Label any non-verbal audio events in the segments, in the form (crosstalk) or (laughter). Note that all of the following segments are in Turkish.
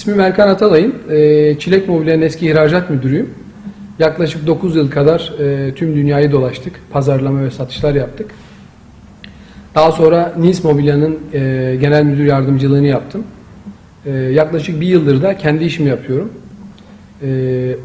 İsmim Erkan Atalay'ın. Ee, Çilek Mobilya'nın eski ihracat müdürüyüm. Yaklaşık 9 yıl kadar e, tüm dünyayı dolaştık. Pazarlama ve satışlar yaptık. Daha sonra Nils Mobilya'nın e, genel müdür yardımcılığını yaptım. E, yaklaşık bir yıldır da kendi işimi yapıyorum.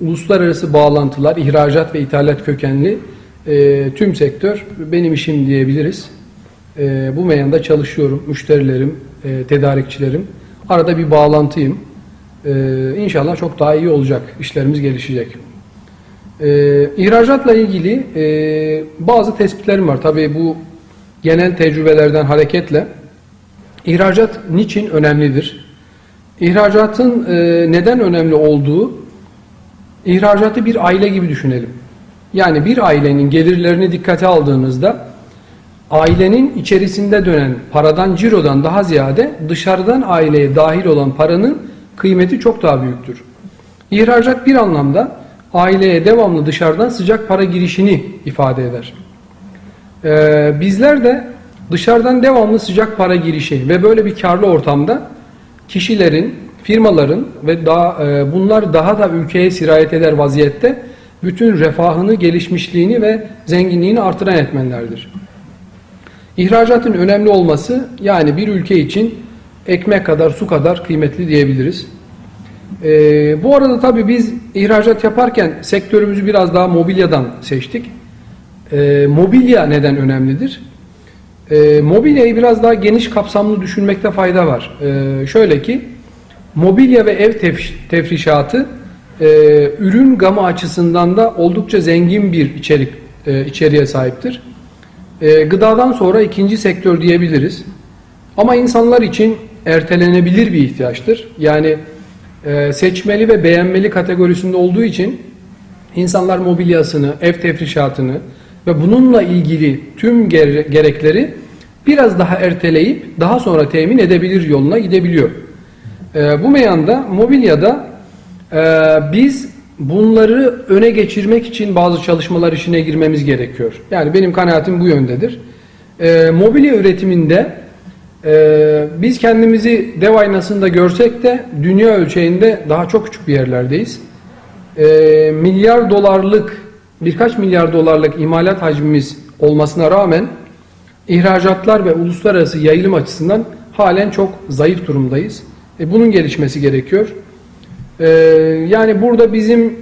Uluslararası bağlantılar, ihracat ve ithalat kökenli tüm sektör benim işim diyebiliriz. Bu meyanda çalışıyorum. Müşterilerim, tedarikçilerim. Arada bir bağlantıyım. E, inşallah çok daha iyi olacak. İşlerimiz gelişecek. E, ihracatla ilgili e, bazı tespitlerim var. Tabii bu genel tecrübelerden hareketle ihracat niçin önemlidir? İhracatın e, neden önemli olduğu ihracatı bir aile gibi düşünelim. Yani bir ailenin gelirlerini dikkate aldığınızda ailenin içerisinde dönen paradan, cirodan daha ziyade dışarıdan aileye dahil olan paranın kıymeti çok daha büyüktür. İhracat bir anlamda aileye devamlı dışarıdan sıcak para girişini ifade eder. Ee, bizler de dışarıdan devamlı sıcak para girişi ve böyle bir karlı ortamda kişilerin, firmaların ve daha, e, bunlar daha da ülkeye sirayet eder vaziyette bütün refahını, gelişmişliğini ve zenginliğini artıran etmenlerdir. İhracatın önemli olması yani bir ülke için ekmek kadar su kadar kıymetli diyebiliriz. Ee, bu arada tabii biz ihracat yaparken sektörümüzü biraz daha mobilyadan seçtik. Ee, mobilya neden önemlidir? Ee, mobilyayı biraz daha geniş kapsamlı düşünmekte fayda var. Ee, şöyle ki mobilya ve ev tef tefrişatı e, ürün gamı açısından da oldukça zengin bir içerik e, içeriğe sahiptir. E, gıdadan sonra ikinci sektör diyebiliriz. Ama insanlar için ertelenebilir bir ihtiyaçtır. Yani e, seçmeli ve beğenmeli kategorisinde olduğu için insanlar mobilyasını, ev tefrişatını ve bununla ilgili tüm gerekleri biraz daha erteleyip daha sonra temin edebilir yoluna gidebiliyor. E, bu meyanda mobilyada e, biz bunları öne geçirmek için bazı çalışmalar işine girmemiz gerekiyor. Yani benim kanaatim bu yöndedir. Mobilya üretiminde e, biz kendimizi dev aynasında görsek de dünya ölçeğinde daha çok küçük bir yerlerdeyiz. E, milyar dolarlık birkaç milyar dolarlık imalat hacmimiz olmasına rağmen ihracatlar ve uluslararası yayılım açısından halen çok zayıf durumdayız. E, bunun gelişmesi gerekiyor. Ee, yani burada bizim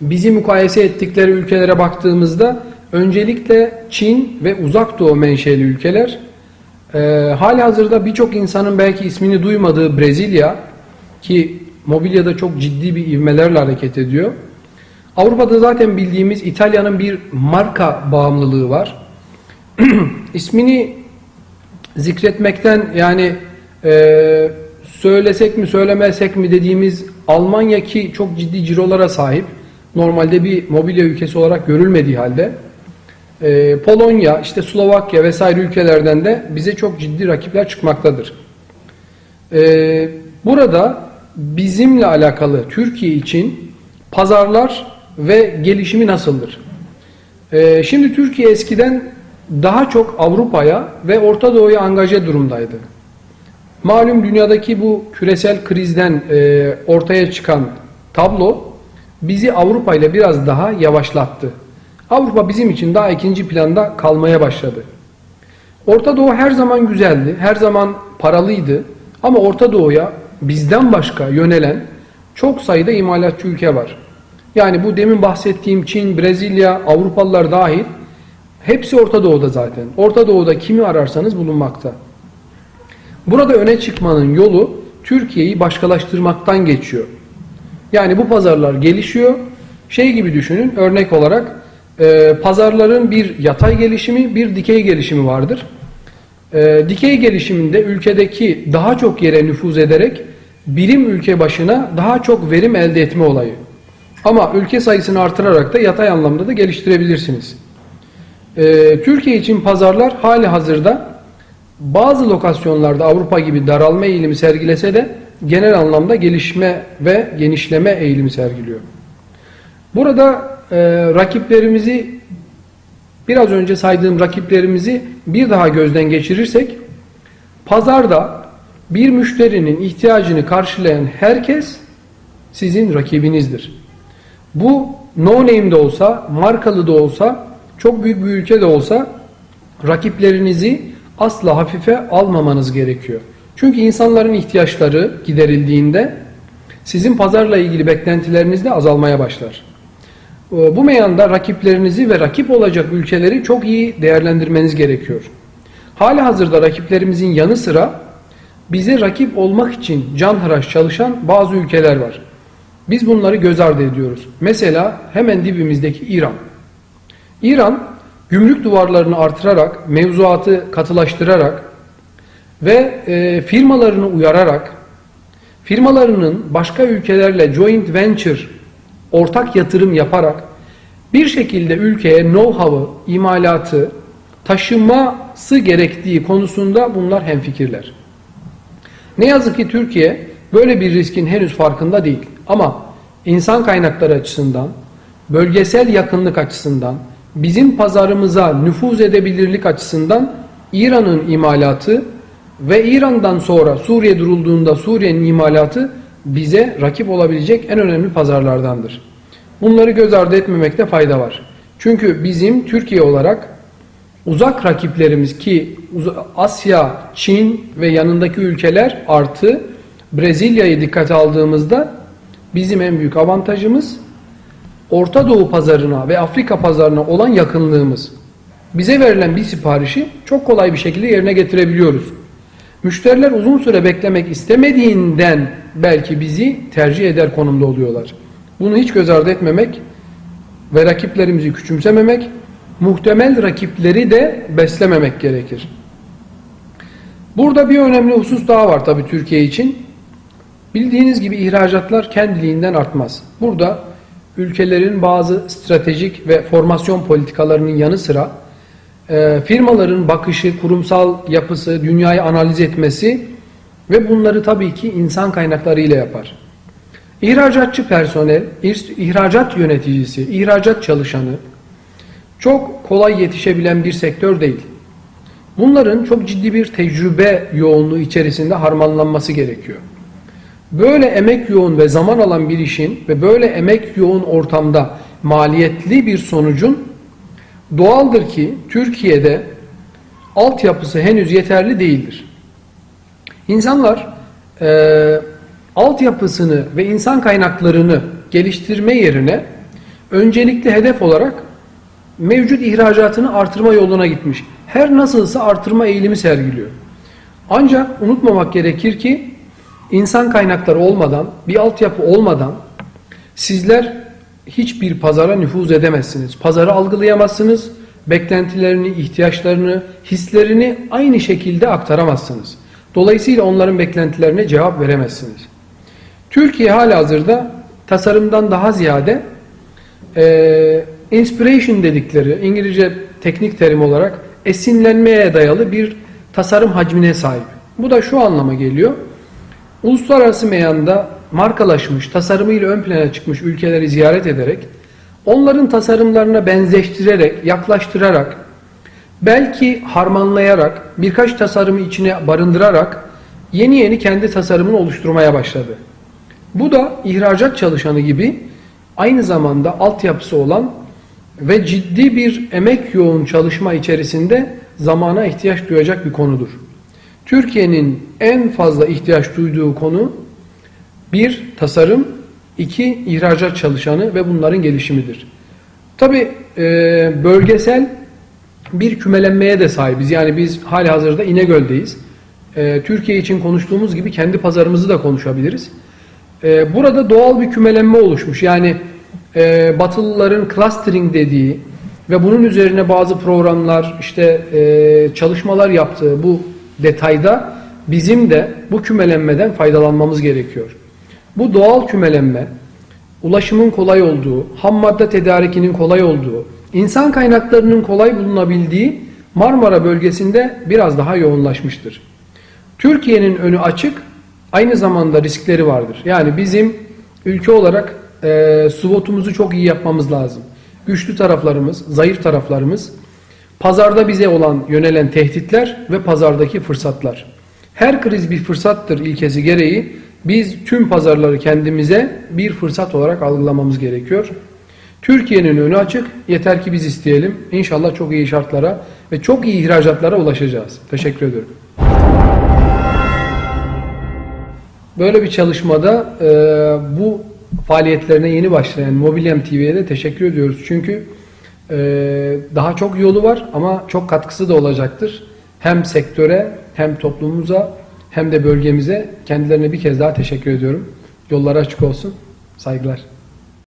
bizi mukayese ettikleri ülkelere baktığımızda öncelikle Çin ve uzak doğu menşeli ülkeler e, hali hazırda birçok insanın belki ismini duymadığı Brezilya ki mobilyada çok ciddi bir ivmelerle hareket ediyor. Avrupa'da zaten bildiğimiz İtalya'nın bir marka bağımlılığı var. (clears throat) İsmini zikretmekten yani e, söylesek mi söylemesek mi dediğimiz Almanya ki çok ciddi cirolara sahip normalde bir mobilya ülkesi olarak görülmediği halde e, Polonya, işte Slovakya vesaire ülkelerden de bize çok ciddi rakipler çıkmaktadır. E, burada bizimle alakalı Türkiye için pazarlar ve gelişimi nasıldır? E, şimdi Türkiye eskiden daha çok Avrupa'ya ve Orta Doğu'ya angaje durumdaydı. Malum dünyadaki bu küresel krizden e, ortaya çıkan tablo bizi Avrupa ile biraz daha yavaşlattı. Avrupa bizim için daha ikinci planda kalmaya başladı. Orta Doğu her zaman güzeldi, her zaman paralıydı ama Orta Doğu'ya bizden başka yönelen çok sayıda imalatçı ülke var. Yani bu demin bahsettiğim Çin, Brezilya, Avrupalılar dahil hepsi Orta Doğu'da zaten. Orta Doğu'da kimi ararsanız bulunmakta. Burada öne çıkmanın yolu Türkiye'yi başkalaştırmaktan geçiyor. Yani bu pazarlar gelişiyor. Şey gibi düşünün örnek olarak e, pazarların bir yatay gelişimi bir dikey gelişimi vardır. E, dikey gelişiminde ülkedeki daha çok yere nüfuz ederek birim ülke başına daha çok verim elde etme olayı. Ama ülke sayısını artırarak da yatay anlamda da geliştirebilirsiniz. E, Türkiye için pazarlar hali hazırda bazı lokasyonlarda Avrupa gibi daralma eğilimi sergilese de genel anlamda gelişme ve genişleme eğilimi sergiliyor. Burada e, rakiplerimizi biraz önce saydığım rakiplerimizi bir daha gözden geçirirsek pazarda Bir müşterinin ihtiyacını karşılayan herkes sizin rakibinizdir. Bu no name de olsa, markalı da olsa, çok büyük bir ülke de olsa rakiplerinizi asla hafife almamanız gerekiyor. Çünkü insanların ihtiyaçları giderildiğinde sizin pazarla ilgili beklentileriniz de azalmaya başlar. Bu meyanda rakiplerinizi ve rakip olacak ülkeleri çok iyi değerlendirmeniz gerekiyor. Hali hazırda rakiplerimizin yanı sıra bize rakip olmak için canhıraş çalışan bazı ülkeler var. Biz bunları göz ardı ediyoruz. Mesela hemen dibimizdeki İran. İran gümrük duvarlarını artırarak, mevzuatı katılaştırarak ve e, firmalarını uyararak firmalarının başka ülkelerle joint venture ortak yatırım yaparak bir şekilde ülkeye know-how'ı, imalatı, taşıması gerektiği konusunda bunlar hemfikirler. Ne yazık ki Türkiye böyle bir riskin henüz farkında değil. Ama insan kaynakları açısından, bölgesel yakınlık açısından, bizim pazarımıza nüfuz edebilirlik açısından İran'ın imalatı ve İran'dan sonra Suriye durulduğunda Suriye'nin imalatı bize rakip olabilecek en önemli pazarlardandır. Bunları göz ardı etmemekte fayda var. Çünkü bizim Türkiye olarak uzak rakiplerimiz ki Asya, Çin ve yanındaki ülkeler artı Brezilya'yı dikkate aldığımızda bizim en büyük avantajımız Orta Doğu pazarına ve Afrika pazarına olan yakınlığımız. Bize verilen bir siparişi çok kolay bir şekilde yerine getirebiliyoruz. Müşteriler uzun süre beklemek istemediğinden belki bizi tercih eder konumda oluyorlar. Bunu hiç göz ardı etmemek ve rakiplerimizi küçümsememek, muhtemel rakipleri de beslememek gerekir. Burada bir önemli husus daha var tabii Türkiye için. Bildiğiniz gibi ihracatlar kendiliğinden artmaz. Burada ülkelerin bazı stratejik ve formasyon politikalarının yanı sıra e, firmaların bakışı, kurumsal yapısı, dünyayı analiz etmesi ve bunları tabii ki insan kaynakları ile yapar. İhracatçı personel, ihracat yöneticisi, ihracat çalışanı çok kolay yetişebilen bir sektör değil. Bunların çok ciddi bir tecrübe yoğunluğu içerisinde harmanlanması gerekiyor. Böyle emek yoğun ve zaman alan bir işin ve böyle emek yoğun ortamda maliyetli bir sonucun doğaldır ki Türkiye'de altyapısı henüz yeterli değildir. İnsanlar e, altyapısını ve insan kaynaklarını geliştirme yerine öncelikli hedef olarak mevcut ihracatını artırma yoluna gitmiş. Her nasılsa artırma eğilimi sergiliyor. Ancak unutmamak gerekir ki insan kaynakları olmadan, bir altyapı olmadan sizler hiçbir pazara nüfuz edemezsiniz. Pazarı algılayamazsınız. Beklentilerini, ihtiyaçlarını, hislerini aynı şekilde aktaramazsınız. Dolayısıyla onların beklentilerine cevap veremezsiniz. Türkiye hala hazırda tasarımdan daha ziyade e, inspiration dedikleri İngilizce teknik terim olarak esinlenmeye dayalı bir tasarım hacmine sahip. Bu da şu anlama geliyor. Uluslararası meyanda markalaşmış, tasarımıyla ön plana çıkmış ülkeleri ziyaret ederek, onların tasarımlarına benzeştirerek, yaklaştırarak, belki harmanlayarak, birkaç tasarımı içine barındırarak yeni yeni kendi tasarımını oluşturmaya başladı. Bu da ihracat çalışanı gibi aynı zamanda altyapısı olan ve ciddi bir emek yoğun çalışma içerisinde zamana ihtiyaç duyacak bir konudur. Türkiye'nin en fazla ihtiyaç duyduğu konu bir tasarım, iki ihracat çalışanı ve bunların gelişimidir. Tabi e, bölgesel bir kümelenmeye de sahibiz. Yani biz hali hazırda İnegöl'deyiz. E, Türkiye için konuştuğumuz gibi kendi pazarımızı da konuşabiliriz. E, burada doğal bir kümelenme oluşmuş. Yani e, Batılıların clustering dediği ve bunun üzerine bazı programlar, işte e, çalışmalar yaptığı bu detayda bizim de bu kümelenmeden faydalanmamız gerekiyor. Bu doğal kümelenme, ulaşımın kolay olduğu, ham madde tedarikinin kolay olduğu, insan kaynaklarının kolay bulunabildiği Marmara bölgesinde biraz daha yoğunlaşmıştır. Türkiye'nin önü açık, aynı zamanda riskleri vardır. Yani bizim ülke olarak e, SWOT'umuzu çok iyi yapmamız lazım. Güçlü taraflarımız, zayıf taraflarımız, pazarda bize olan yönelen tehditler ve pazardaki fırsatlar. Her kriz bir fırsattır ilkesi gereği biz tüm pazarları kendimize bir fırsat olarak algılamamız gerekiyor. Türkiye'nin önü açık. Yeter ki biz isteyelim. İnşallah çok iyi şartlara ve çok iyi ihracatlara ulaşacağız. Teşekkür ediyorum. Böyle bir çalışmada e, bu faaliyetlerine yeni başlayan Mobilyam TV'ye de teşekkür ediyoruz. Çünkü e, daha çok yolu var ama çok katkısı da olacaktır. Hem sektöre hem toplumumuza hem de bölgemize kendilerine bir kez daha teşekkür ediyorum. Yolları açık olsun. Saygılar.